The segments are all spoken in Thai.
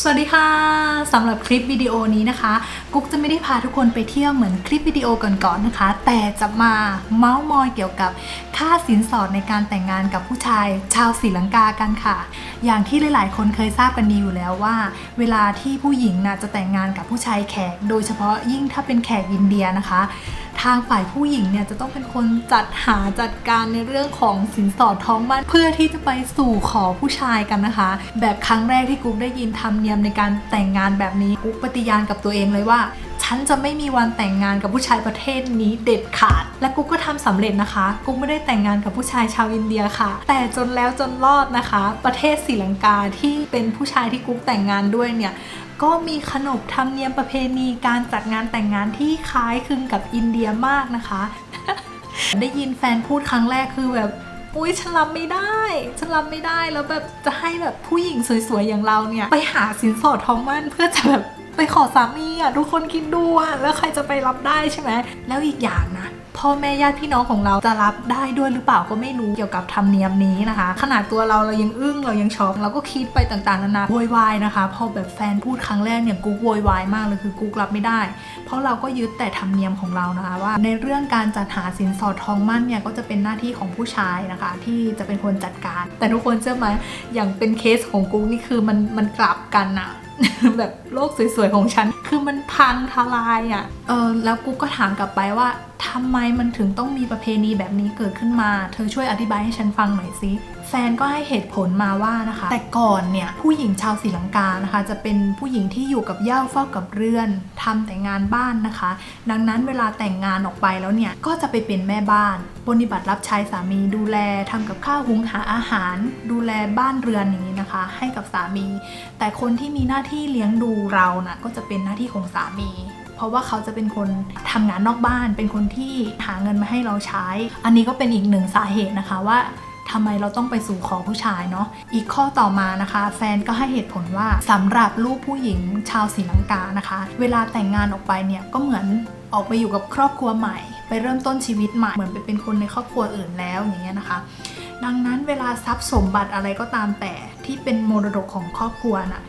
สวัสดีค่ะสำหรับคลิปวิดีโอนี้นะคะ กุ๊กจะไม่ได้พาทุกคนไปเที่ยวเหมือนคลิปวิดีโอก่อนๆนะคะ แต่จะมาเมาส์มอยเกี่ยวกับค่าสินสอดในการแต่งงานกับผู้ชายชาวศรีลังกากันค่ะ อย่างที่หลาย ๆ คนเคยทราบกันดีอยู่แล้วว่า เวลาที่ผู้หญิงน่ะจะแต่งงานกับผู้ชายแขก โดยเฉพาะยิ่งถ้าเป็นแขกอินเดียนะคะ ทางฝ่ายผู้หญิงเนี่ยจะต้องเป็นคนจัดหาจัดการในเรื่องของสินสอดท้องมั่นเพื่อที่จะไปสู่ขอผู้ชายกันนะคะ แบบครั้งแรกที่กุ๊กได้ยินทำเนียมในการแต่งงานแบบนี้กุ๊กปฏิญาณกับตัวเองเลยว่าฉันจะไม่มีวันแต่งงานกับผู้ชายประเทศนี้เด็ดขาด และกุ๊กก็ทำสำเร็จนะคะ กุ๊กไม่ได้แต่งงานกับผู้ชายชาวอินเดียค่ะ แต่จนแล้วจนรอดนะคะ ประเทศศรีลังกาที่เป็นผู้ชายที่กุ๊กแต่งงานด้วยเนี่ย ก็มีขนบธรรมเนียมประเพณีการจัดงานแต่งงานที่คล้ายคลึงกับอินเดียมากนะคะ ได้ยินแฟนพูดครั้งแรกคือแบบอุ้ยฉันรับไม่ได้ ฉันรับไม่ได้แล้วแบบจะให้แบบผู้หญิงสวยๆอย่างเราเนี่ย ไปหาสินสอดทองมั่นเพื่อจะแบบไปขอสามีอะทุกคนคิดดูอะแล้วใครจะไปรับได้ใช่ไหมแล้วอีกอย่างนะ พ่อแม่ญาติพี่น้องของเราจะรับได้ด้วยหรือเปล่าก็ไม่รู้เกี่ยวกับธรรมเนียมนี้นะคะ ขนาดตัวเราเรายังอึ้งเรายังช็อกเราก็คิดไปต่างๆนานาโวยวายนะคะ พอแบบแฟนพูดครั้งแรกเนี่ยกูโวยวายมากเลยคือกูรับไม่ได้ เพราะเราก็ยึดแต่ธรรมเนียมของเรานะคะว่า ในเรื่องการจัดหาสินสอดทองมั่นเนี่ยก็จะเป็นหน้าที่ของผู้ชายนะคะ ที่จะเป็นคนจัดการ แต่ทุกคนเชื่อไหมอย่างเป็นเคสของกูนี่คือมันมันกลับกันอะแบบโลกสวยๆของฉัน คือมันพังทลายอะ่ะ เออแล้วกูก็ถามกลับไปว่าทำไมมันถึงต้องมีประเพณีแบบนี้เกิดขึ้นมา เธอช่วยอธิบายให้ฉันฟังหน่อยสิแฟนก็ให้เหตุผลมาว่านะคะ แต่ก่อนเนี่ยผู้หญิงชาวศรีลังกานะคะ จะเป็นผู้หญิงที่อยู่กับเย้าเฝ้ากับเรือนทำแต่งานบ้านนะคะ ดังนั้นเวลาแต่งงานออกไปแล้วเนี่ยก็จะไปเป็นแม่บ้านปฏิบัติรับใช้สามีดูแลทำกับข้าวหุงหาอาหาร ดูแลบ้านเรือนอย่างนี้นะคะ ให้กับสามี แต่คนที่มีหน้าที่เลี้ยงดูเรานะ่ะก็จะเป็นหน้าที่ของสามี เพราะว่าเขาจะเป็นคนทำงานนอกบ้าน เป็นคนที่หาเงินมาให้เราใช้ อันนี้ก็เป็นอีกหนึ่งสาเหตุนะคะว่าทำไมเราต้องไปสู่ขอผู้ชายเนาะ อีกข้อต่อมานะคะ แฟนก็ให้เหตุผลว่าสำหรับลูกผู้หญิงชาวศรีลังกานะคะ เวลาแต่งงานออกไปเนี่ยก็เหมือนออกไปอยู่กับครอบครัวใหม่ ไปเริ่มต้นชีวิตใหม่เหมือนไปเป็นคนในครอบครัวอื่นแล้วอย่างเงี้ยนะคะ ดังนั้นเวลาทรัพย์สมบัติอะไรก็ตามแต่ที่เป็นมรดกของครอบครัวน่ะ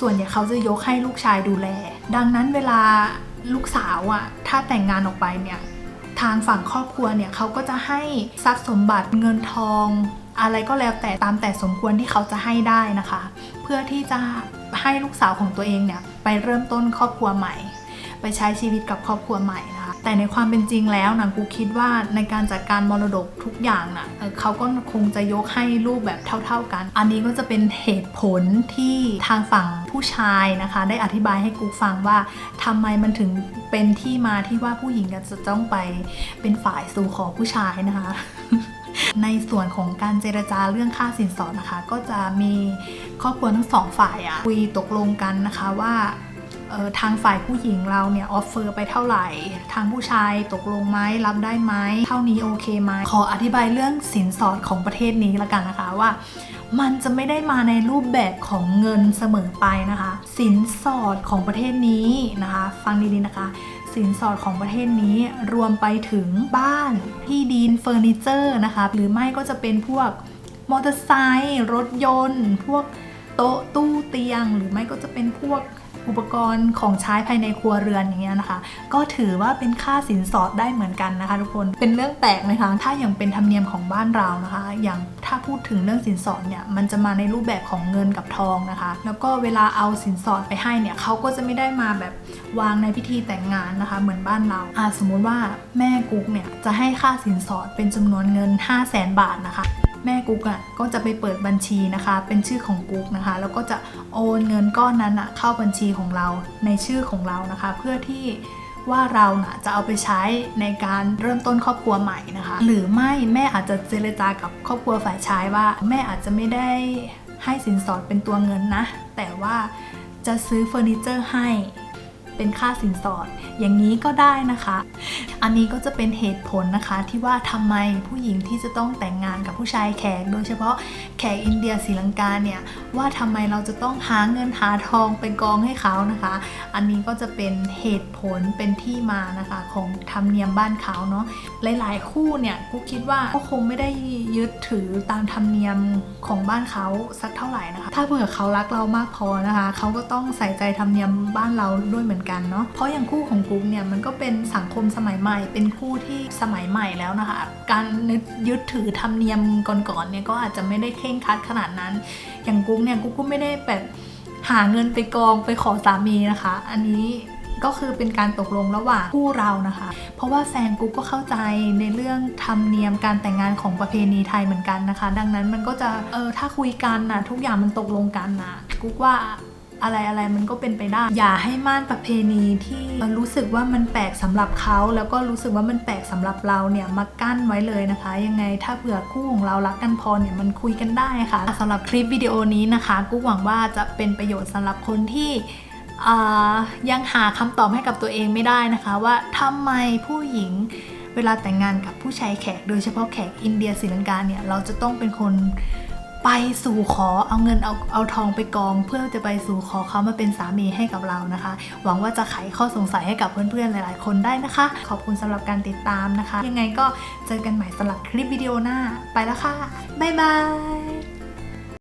ส่วนใหญ่เขาจะยกให้ลูกชายดูแล ดังนั้นเวลาลูกสาวอะถ้าแต่งงานออกไปเนี่ยทางฝั่งครอบครัวเนี่ยเขาก็จะให้ทรัพย์สมบัติเงินทอง อะไรก็แล้วแต่ตามแต่สมควรที่เขาจะให้ได้นะคะ เพื่อที่จะให้ลูกสาวของตัวเองเนี่ยไปเริ่มต้นครอบครัวใหม่ ไปใช้ชีวิตกับครอบครัวใหม่นะ แต่ในความเป็นจริงแล้วนะกูคิดว่าในการจัดการมรดกทุกอย่างนะเอ่อเขาก็คงจะยกให้ลูกแบบเท่า ๆกัน อันนี้ก็จะเป็นเหตุผลที่ทางฝั่งผู้ชายนะคะ ได้อธิบายให้กูฟังว่าทำไมมันถึงเป็นที่มาที่ว่าผู้หญิงจะต้องไปเป็นฝ่ายสู่ขอผู้ชายนะคะในส่วนของการเจรจาเรื่องค่าสินสอดนะคะ ก็จะมีครอบครัวทั้งสองฝ่ายอะคุยตกลงกันนะคะว่า ทางฝ่ายผู้หญิงเราเนี่ยออฟเฟอร์ไปเท่าไหร่ ทางผู้ชายตกลงไหมรับได้ไหมเท่านี้โอเคไหมขออธิบายเรื่องสินสอดของประเทศนี้ละกันนะคะว่ามันจะไม่ได้มาในรูปแบบของเงินเสมอไปนะคะ สินสอดของประเทศนี้นะคะ ฟังดีๆนะคะ สินสอดของประเทศนี้รวมไปถึงบ้านที่ดินเฟอร์นิเจอร์นะคะ หรือไม่ก็จะเป็นพวกมอเตอร์ไซค์รถยนต์ พวกโต๊ะตู้เตียง หรือไม่ก็จะเป็นพวก อุปกรณ์ของใช้ภายในครัวเรือนอย่างเงี้ยนะคะ ก็ถือว่าเป็นค่าสินสอดได้เหมือนกันนะคะ ทุกคนเป็นเรื่องแปลกไหมคะถ้าอย่างเป็นธรรมเนียมของบ้านเรานะคะ อย่างถ้าพูดถึงเรื่องสินสอดเนี่ยมันจะมาในรูปแบบของเงินกับทองนะคะ แล้วก็เวลาเอาสินสอดไปให้เนี่ยเขาก็จะไม่ได้มาแบบวางในพิธีแต่งงานนะคะ เหมือนบ้านเราอ่าสมมุติว่าแม่กุ๊กเนี่ยจะให้ค่าสินสอดเป็นจำนวนเงิน 5 0 0แสนบาทนะคะ แม่กุ๊กอะก็จะไปเปิดบัญชีนะคะ เป็นชื่อของกุ๊กนะคะ แล้วก็จะโอนเงินก้อนนั้นอะเข้าบัญชีของเราในชื่อของเรานะคะ เพื่อที่ว่าเราน่ะจะเอาไปใช้ในการเริ่มต้นครอบครัวใหม่นะคะ หรือไม่แม่อาจจะเจรจากับครอบครัวฝ่ายชายว่า แม่อาจจะไม่ได้ให้สินสอดเป็นตัวเงินนะ แต่ว่าจะซื้อเฟอร์นิเจอร์ให้ เป็นค่าสินสอด อย่างนี้ก็ได้นะคะ อันนี้ก็จะเป็นเหตุผลนะคะที่ว่าทำไมผู้หญิงที่จะต้องแต่งงานกับผู้ชายแขก โดยเฉพาะแขกอินเดียศรีลังกาเนี่ยว่าทำไมเราจะต้องหาเงินหาทองไปกองให้เขานะคะ อันนี้ก็จะเป็นเหตุผลเป็นที่มานะคะของธรรมเนียมบ้านเขาเนาะหลาย ๆ คู่เนี่ยกูคิดว่าก็คงไม่ได้ยึดถือตามธรรมเนียมของบ้านเขาสักเท่าไหร่นะคะ ถ้าเผื่อเขารักเรามากพอนะคะ เขาก็ต้องใส่ใจธรรมเนียมบ้านเราด้วยเหมือนกันเนาะเพราะอย่างคู่ของกุ๊กเนี่ยมันก็เป็นสังคมสมัยใหม่ เป็นคู่ที่สมัยใหม่แล้วนะคะ การนึกยึดถือธรรมเนียมก่อนๆเนี่ยก็อาจจะไม่ได้เคร่งครัดขนาดนั้น อย่างกุ๊กเนี่ยกุ๊กก็ไม่ได้แบบหาเงินไปกองไปขอสามีนะคะ อันนี้ก็คือเป็นการตกลงระหว่างคู่เรานะคะ เพราะว่าแฟนกุ๊กก็เข้าใจในเรื่องธรรมเนียมการแต่งงานของประเพณีไทยเหมือนกันนะคะ ดังนั้นมันก็จะเออถ้าคุยกันนะทุกอย่างมันตกลงกันนะกุ๊กว่า อะไรอะไรมันก็เป็นไปได้ อย่าให้ม่านประเพณีที่รู้สึกว่ามันแปลกสำหรับเขาแล้วก็รู้สึกว่ามันแปลกสำหรับเราเนี่ยมากั้นไว้เลยนะคะ ยังไงถ้าเผื่อคู่ของเรารักกันพอเนี่ยมันคุยกันได้ค่ะสำหรับคลิปวิดีโอนี้นะคะกุ๊กหวังว่าจะเป็นประโยชน์สำหรับคนที่ยังหาคำตอบให้กับตัวเองไม่ได้นะคะ ว่าทำไมผู้หญิงเวลาแต่งงานกับผู้ชายแขก โดยเฉพาะแขกอินเดียศรีลังกาเนี่ยเราจะต้องเป็นคน ไปสู่ขอเอาเงินเอาเอาทองไปกองเพื่อจะไปสู่ขอเขามาเป็นสามีให้กับเรานะคะ หวังว่าจะไขข้อสงสัยให้กับเพื่อนๆหลาย ๆ คนได้นะคะ ขอบคุณสำหรับการติดตามนะคะ ยังไงก็เจอกันใหม่สำหรับคลิปวิดีโอหน้าไปแล้วค่ะบ๊ายบาย